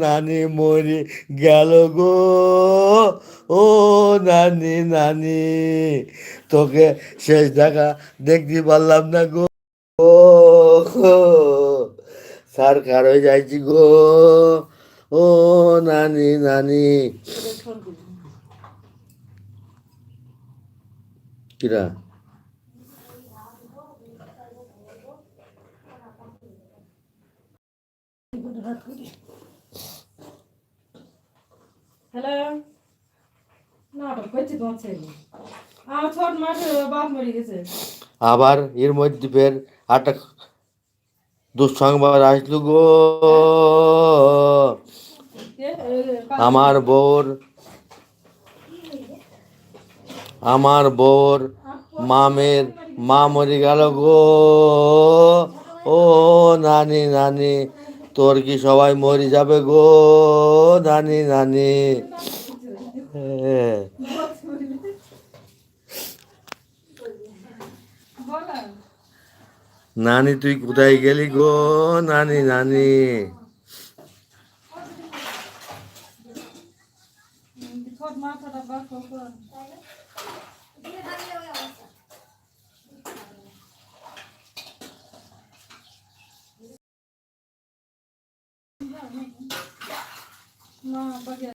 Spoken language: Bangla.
নানি মরে গেল গো। ও নানি নানি, তোকে শেষ দেখা দেখতে পারলাম না গো। সার খার হয়ে যাইছি গো। ও নানি নানি। কিরা? হ্যালো? নাটক করছি তোমার ছেলে। আমার ছোট মাঠে বাপ মরে গেছে। আবার এর মধ্যে ফের একটা দুঃসংবাদ আসলো গো। আমার বোর আমার বোর মামের মা মরে গেল গো। ও নানি নানি তোর কি সবাই মরে যাবে গো? নানি নানি। হ্যাঁ। নানি, তুই কোথায় গেলি গো? নানি নানি। মাথাটা বাপ কর না বাকি